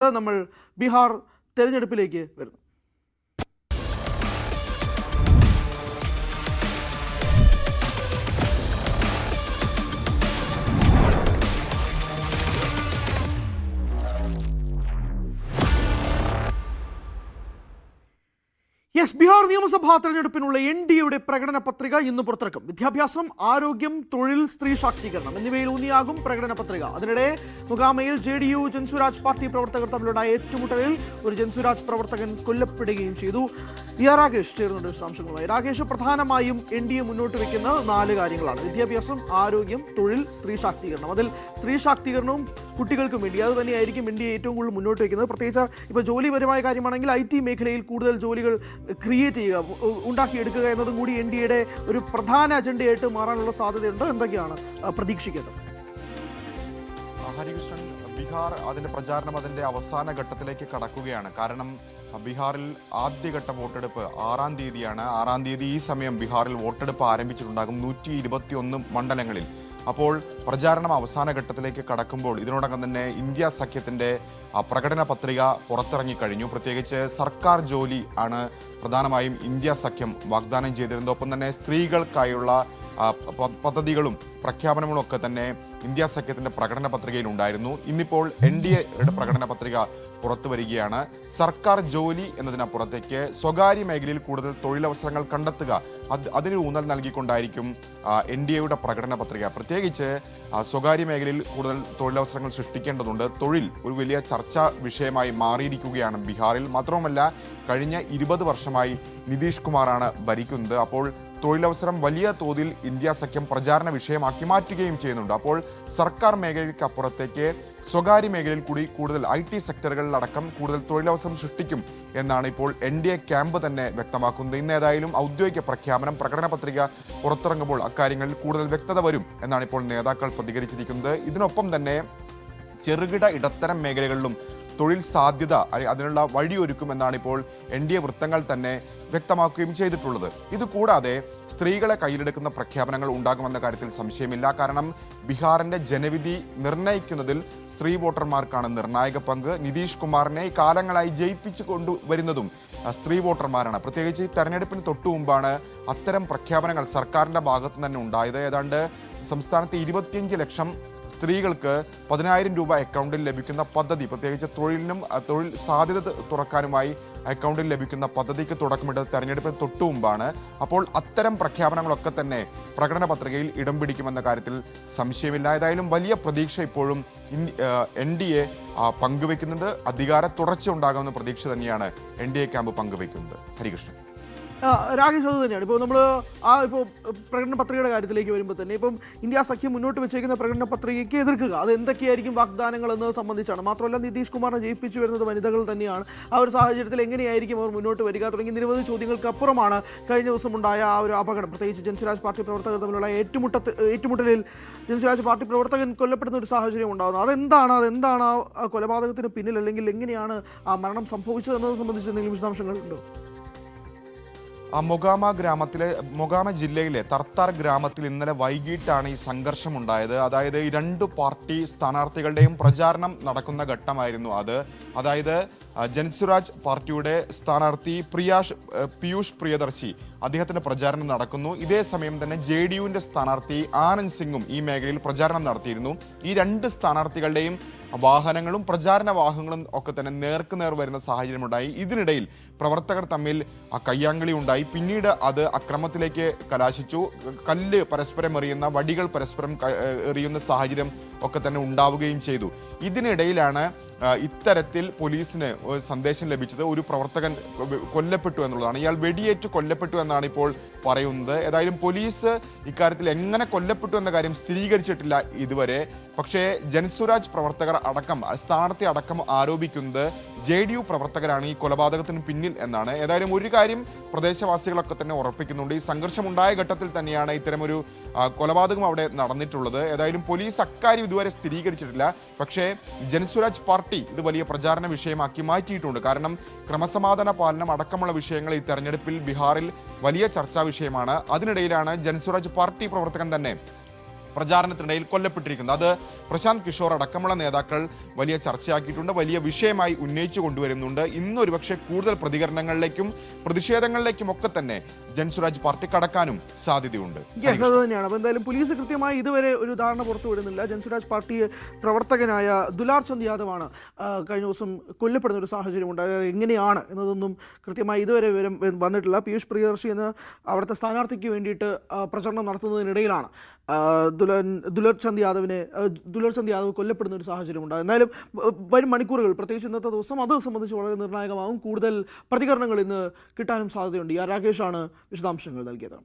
നമ്മൾ ബീഹാർ തെരഞ്ഞെടുപ്പിലേക്ക് വരുന്നു. യെസ് ബിഹാർ നിയമസഭാ തെരഞ്ഞെടുപ്പിനുള്ള എൻ ഡി എയുടെ പ്രകടന പത്രിക ഇന്ന് പുറത്തിറക്കും. വിദ്യാഭ്യാസം ആരോഗ്യം തൊഴിൽ സ്ത്രീ ശാക്തീകരണം എന്നിവയിൽ ഊന്നിയാകും പ്രകടന പത്രിക. അതിനിടെ മുഗാമയിൽ J D U Jan Suraaj party പ്രവർത്തകർ തമ്മിലുണ്ടായ ഏറ്റുമുട്ടലിൽ ഒരു ജൻസുരാജ് പ്രവർത്തകൻ കൊല്ലപ്പെടുകയും ചെയ്തു. വി ആർ രാകേഷ് ചേർന്നുണ്ട് വിശദാംശങ്ങളുമായി. രാകേഷ് പ്രധാനമായും എൻ ഡി എ മുന്നോട്ട് വയ്ക്കുന്ന നാല് കാര്യങ്ങളാണ്. വിദ്യാഭ്യാസം ആരോഗ്യം തൊഴിൽ സ്ത്രീ ശാക്തീകരണം. അതിൽ സ്ത്രീ ശാക്തീകരണവും കുട്ടികൾക്കും വേണ്ടി. അത് തന്നെയായിരിക്കും എൻ ഏറ്റവും കൂടുതൽ മുന്നോട്ട് വയ്ക്കുന്നത്. പ്രത്യേകിച്ച് ഇപ്പോൾ ജോലിപരമായ കാര്യമാണെങ്കിൽ ഐ ടി മേഖലയിൽ കൂടുതൽ ജോലികൾ ക്രിയേറ്റ് ചെയ്യുക ഉണ്ടാക്കിയെടുക്കുക എന്നതും കൂടി എൻ ഡി എയുടെ ഒരു പ്രധാന അജണ്ടയായിട്ട് മാറാനുള്ള സാധ്യതയുണ്ട്. എന്തൊക്കെയാണ് പ്രതീക്ഷിക്കേണ്ടത്? ഹരികൃഷ്ണൻ ബീഹാർ അതിന്റെ പ്രചാരണം അതിന്റെ അവസാന ഘട്ടത്തിലേക്ക് കടക്കുകയാണ്. കാരണം ബീഹാറിൽ ആദ്യഘട്ട വോട്ടെടുപ്പ് ആറാം തീയതിയാണ്. ആറാം തീയതി ഈ സമയം ബീഹാറിൽ വോട്ടെടുപ്പ് ആരംഭിച്ചിട്ടുണ്ടാകും നൂറ്റി മണ്ഡലങ്ങളിൽ. അപ്പോൾ പ്രചാരണം അവസാന ഘട്ടത്തിലേക്ക് കടക്കുമ്പോൾ ഇതിനോടകം തന്നെ ഇന്ത്യ സഖ്യത്തിന്റെ പ്രകടന പത്രിക പുറത്തിറങ്ങിക്കഴിഞ്ഞു പ്രത്യേകിച്ച് സർക്കാർ ജോലി ആണ് പ്രധാനമായും ഇന്ത്യ സഖ്യം വാഗ്ദാനം ചെയ്തിരുന്നത്. ഒപ്പം തന്നെ സ്ത്രീകൾക്കായുള്ള പദ്ധതികളും പ്രഖ്യാപനങ്ങളും ഒക്കെ തന്നെ ഇന്ത്യ സഖ്യത്തിന്റെ പ്രകടന പത്രികയിൽ ഉണ്ടായിരുന്നു. ഇന്നിപ്പോൾ എൻ ഡി എയുടെ പ്രകടന പത്രിക പുറത്തു വരികയാണ്. സർക്കാർ ജോലി എന്നതിനപ്പുറത്തേക്ക് സ്വകാര്യ മേഖലയിൽ കൂടുതൽ തൊഴിലവസരങ്ങൾ കണ്ടെത്തുക അത് അതിന് ഊന്നൽ നൽകിക്കൊണ്ടായിരിക്കും എൻ ഡി എയുടെ പ്രകടന പത്രിക. പ്രത്യേകിച്ച് സ്വകാര്യ മേഖലയിൽ കൂടുതൽ തൊഴിലവസരങ്ങൾ സൃഷ്ടിക്കേണ്ടതുണ്ട്. തൊഴിൽ ഒരു വലിയ ചർച്ചാ വിഷയമായി മാറിയിരിക്കുകയാണ് ബീഹാറിൽ. മാത്രവുമല്ല കഴിഞ്ഞ ഇരുപത് വർഷമായി നിതീഷ് കുമാറാണ് ഭരിക്കുന്നത്. അപ്പോൾ തൊഴിലവസരം വലിയ തോതിൽ ഇന്ത്യ സഖ്യം പ്രചാരണ വിഷയമാക്കി മാറ്റുകയും ചെയ്യുന്നുണ്ട്. അപ്പോൾ സർക്കാർ മേഖലയ്ക്ക് അപ്പുറത്തേക്ക് സ്വകാര്യ മേഖലയിൽ കൂടി കൂടുതൽ ഐ ടി സെക്ടറുകളിലടക്കം കൂടുതൽ തൊഴിലവസരം സൃഷ്ടിക്കും എന്നാണ് ഇപ്പോൾ എൻ ഡി എ ക്യാമ്പ് തന്നെ വ്യക്തമാക്കുന്നത്. ഇന്ന് ഏതായാലും ഔദ്യോഗിക പ്രഖ്യാപനം പ്രകടന പത്രിക പുറത്തിറങ്ങുമ്പോൾ അക്കാര്യങ്ങളിൽ കൂടുതൽ വ്യക്തത വരും എന്നാണ് ഇപ്പോൾ നേതാക്കൾ പ്രതികരിച്ചിരിക്കുന്നത്. ഇതിനൊപ്പം തന്നെ ചെറുകിട ഇടത്തരം മേഖലകളിലും തൊഴിൽ സാധ്യത അതിനുള്ള വഴിയൊരുക്കുമെന്നാണ് ഇപ്പോൾ എൻ ഡി എ വൃത്തങ്ങൾ തന്നെ വ്യക്തമാക്കുകയും ചെയ്തിട്ടുള്ളത്. ഇതുകൂടാതെ സ്ത്രീകളെ കയ്യിലെടുക്കുന്ന പ്രഖ്യാപനങ്ങൾ ഉണ്ടാകുമെന്ന കാര്യത്തിൽ സംശയമില്ല. കാരണം ബീഹാറിന്റെ ജനവിധി നിർണയിക്കുന്നതിൽ സ്ത്രീ വോട്ടർമാർക്കാണ് നിർണായക പങ്ക്. നിതീഷ് കുമാറിനെ കാലങ്ങളായി ജയിപ്പിച്ചു കൊണ്ടുവരുന്നതും സ്ത്രീ വോട്ടർമാരാണ്. പ്രത്യേകിച്ച് ഈ തെരഞ്ഞെടുപ്പിന് തൊട്ടു മുമ്പാണ് അത്തരം പ്രഖ്യാപനങ്ങൾ സർക്കാരിന്റെ ഭാഗത്ത് തന്നെ ഉണ്ടായത്. ഏതാണ്ട് സംസ്ഥാനത്ത് ഇരുപത്തിയഞ്ച് ലക്ഷം സ്ത്രീകൾക്ക് പതിനായിരം രൂപ അക്കൗണ്ടിൽ ലഭിക്കുന്ന പദ്ധതി പ്രത്യേകിച്ച് തൊഴിലിനും തൊഴിൽ സാധ്യത തുറക്കാനുമായി അക്കൗണ്ടിൽ ലഭിക്കുന്ന പദ്ധതിക്ക് തുടക്കമിട്ടത് തെരഞ്ഞെടുപ്പിന് തൊട്ടു മുമ്പാണ്. അപ്പോൾ അത്തരം പ്രഖ്യാപനങ്ങളൊക്കെ തന്നെ പ്രകടന പത്രികയിൽ ഇടം പിടിക്കുമെന്ന കാര്യത്തിൽ സംശയമില്ല. ഏതായാലും വലിയ പ്രതീക്ഷ ഇപ്പോഴും എൻ ഡി എ പങ്കുവെക്കുന്നുണ്ട് അധികാര തുടർച്ച ഉണ്ടാകുമെന്ന പ്രതീക്ഷ തന്നെയാണ് എൻ ഡി എ ക്യാമ്പ് പങ്കുവെക്കുന്നത് ഹരികൃഷ്ണൻ. രാകേഷ് അത് തന്നെയാണ്. ഇപ്പോൾ നമ്മൾ ആ ഇപ്പോൾ പ്രകടന പത്രികയുടെ കാര്യത്തിലേക്ക് വരുമ്പോൾ തന്നെ ഇപ്പം ഇന്ത്യ സഖ്യം മുന്നോട്ട് വെച്ചേക്കുന്ന പ്രകടന പത്രികയ്ക്ക് എതിർക്കുക. അത് എന്തൊക്കെയായിരിക്കും വാഗ്ദാനങ്ങൾ എന്നത് സംബന്ധിച്ചാണ്. മാത്രമല്ല നിതീഷ് കുമാറിനെ ജയിപ്പിച്ചു വരുന്നത് വനിതകൾ തന്നെയാണ്. ആ ഒരു സാഹചര്യത്തിൽ എങ്ങനെയായിരിക്കും അവർ മുന്നോട്ട് വരിക? തുടങ്ങി നിരവധി ചോദ്യങ്ങൾക്ക് അപ്പുറമാണ് കഴിഞ്ഞ ദിവസം ഉണ്ടായ ആ ഒരു അപകടം. പ്രത്യേകിച്ച് ജൻസ്വരാജ് പാർട്ടി പ്രവർത്തകർ തമ്മിലുള്ള ഏറ്റുമുട്ട ഏറ്റുമുട്ടലിൽ ജൻസ്വരാജ് പാർട്ടി പ്രവർത്തകൻ കൊല്ലപ്പെടുന്ന ഒരു സാഹചര്യം ഉണ്ടാകുന്നത് അതെന്താണ്? അതെന്താണ് ആ- കൊലപാതകത്തിന് പിന്നിൽ അല്ലെങ്കിൽ എങ്ങനെയാണ് ആ മരണം സംഭവിച്ചത് എന്നത് സംബന്ധിച്ച് എന്തെങ്കിലും വിശദാംശങ്ങളുണ്ടോ? ആ മൊഗാമ ഗ്രാമത്തിലെ മൊഗാമ ജില്ലയിലെ തർത്താർ ഗ്രാമത്തിൽ ഇന്നലെ വൈകിട്ടാണ് ഈ സംഘർഷം ഉണ്ടായത് അതായത് ഈ രണ്ട് പാർട്ടി സ്ഥാനാർത്ഥികളുടെയും പ്രചാരണം നടക്കുന്ന ഘട്ടമായിരുന്നു അത്. അതായത് ജൻസുരാജ് പാർട്ടിയുടെ സ്ഥാനാർത്ഥി പ്രിയാഷ് പീയൂഷ് പ്രിയദർശി അദ്ദേഹത്തിന്റെ പ്രചാരണം നടക്കുന്നു. ഇതേ സമയം തന്നെ ജെ ഡി യുവിന്റെ സ്ഥാനാർത്ഥി ആനന്ദ് സിംഗും ഈ മേഖലയിൽ പ്രചാരണം നടത്തിയിരുന്നു. ഈ രണ്ട് സ്ഥാനാർത്ഥികളുടെയും വാഹനങ്ങളും പ്രചാരണ വാഹനങ്ങളും ഒക്കെ തന്നെ നേർക്കുനേർ വരുന്ന സാഹചര്യമുണ്ടായി. ഇതിനിടയിൽ പ്രവർത്തകർ തമ്മിൽ കയ്യാങ്കളി ഉണ്ടായി. പിന്നീട് അത് അക്രമത്തിലേക്ക് കലാശിച്ചു. കല്ല് പരസ്പരം എറിയുന്ന വടികൾ പരസ്പരം എറിയുന്ന സാഹചര്യം ഒക്കെ തന്നെ ഉണ്ടാവുകയും ചെയ്തു. ഇതിനിടയിലാണ് ഇത്തരത്തിൽ പോലീസിന് സന്ദേശം ലഭിച്ചത് ഒരു പ്രവർത്തകൻ കൊല്ലപ്പെട്ടു എന്നുള്ളതാണ്. ഇയാൾ വെടിയേറ്റ് കൊല്ലപ്പെട്ടു എന്നാണ് ഇപ്പോൾ പറയുന്നത്. ഏതായാലും പോലീസ് ഇക്കാര്യത്തിൽ എങ്ങനെ കൊല്ലപ്പെട്ടു എന്ന കാര്യം സ്ഥിരീകരിച്ചിട്ടില്ല ഇതുവരെ. പക്ഷേ ജൻസുരാജ് പ്രവർത്തകർ അടക്കം സ്ഥാനാർത്ഥി അടക്കം ആരോപിക്കുന്നത് ജെ ഡി യു പ്രവർത്തകരാണ് ഈ കൊലപാതകത്തിന് പിന്നിൽ എന്നാണ്. ഏതായാലും ഒരു കാര്യം പ്രദേശവാസികളൊക്കെ തന്നെ ഉറപ്പിക്കുന്നുണ്ട്. ഈ സംഘർഷമുണ്ടായ ഘട്ടത്തിൽ തന്നെയാണ് ഇത്തരമൊരു കൊലപാതകം അവിടെ നടന്നിട്ടുള്ളത്. ഏതായാലും പോലീസ് അക്കാര്യം ഇതുവരെ സ്ഥിരീകരിച്ചിട്ടില്ല. പക്ഷേ ജൻസുരാജ് പാർട്ടി ഇത് വലിയ പ്രചാരണ വിഷയമാക്കി മാറ്റിയിട്ടുണ്ട്. കാരണം ക്രമസമാധാന പാലനം അടക്കമുള്ള വിഷയങ്ങൾ ഈ തെരഞ്ഞെടുപ്പിൽ ബീഹാറിൽ വലിയ ചർച്ചാ വിഷയമാണ്. അതിനിടയിലാണ് ജൻസുരാജ് പാർട്ടി പ്രവർത്തകൻ തന്നെ പ്രചാരണത്തിനിടയിൽ കൊല്ലപ്പെട്ടിരിക്കുന്നത്. അത് പ്രശാന്ത് കിഷോർ അടക്കമുള്ള നേതാക്കൾ വലിയ ചർച്ചയാക്കിയിട്ടുണ്ട് വലിയ വിഷയമായി ഉന്നയിച്ചു കൊണ്ടുവരുന്നുണ്ട്. ഇന്ന് ഒരുപക്ഷെ കൂടുതൽ പ്രതികരണങ്ങളിലേക്കും പ്രതിഷേധങ്ങളിലേക്കും ഒക്കെ തന്നെ ജൻസുരാജ് പാർട്ടി കടക്കാനും സാധ്യതയുണ്ട്. യെസ് അത് തന്നെയാണ്. അപ്പോൾ എന്തായാലും പോലീസ് കൃത്യമായി ഇതുവരെ ഒരു ധാരണ പുറത്തു വിടുന്നില്ല ജൻസുരാജ് പാർട്ടി പ്രവർത്തകനായ ദുലാർ ചന്ദ് യാദവാണ് കഴിഞ്ഞ ദിവസം കൊല്ലപ്പെടുന്ന ഒരു സാഹചര്യമുണ്ട് അതായത് എങ്ങനെയാണ് എന്നതൊന്നും കൃത്യമായി ഇതുവരെ വിവരം വന്നിട്ടില്ല. പീയൂഷ് പ്രിയദർശി എന്ന് അവിടുത്തെ സ്ഥാനാർത്ഥിക്ക് വേണ്ടിയിട്ട് പ്രചരണം നടത്തുന്നതിനിടയിലാണ്. ദുലൻ ദുലർചന്ദ് യാദവിനെ ദുലർചന്ദ് യാദവ് കൊല്ലപ്പെടുന്ന ഒരു സാഹചര്യമുണ്ട്. എന്തായാലും എന്നാലും വരും മണിക്കൂറുകൾ പ്രത്യേകിച്ച് ഇന്നത്തെ ദിവസം അത് സംബന്ധിച്ച് വളരെ നിർണായകമാകും. കൂടുതൽ പ്രതികരണങ്ങൾ ഇന്ന് കിട്ടാനും സാധ്യതയുണ്ട്. ഈ രാകേഷാണ് വിശദാംശങ്ങൾ നൽകിയത്.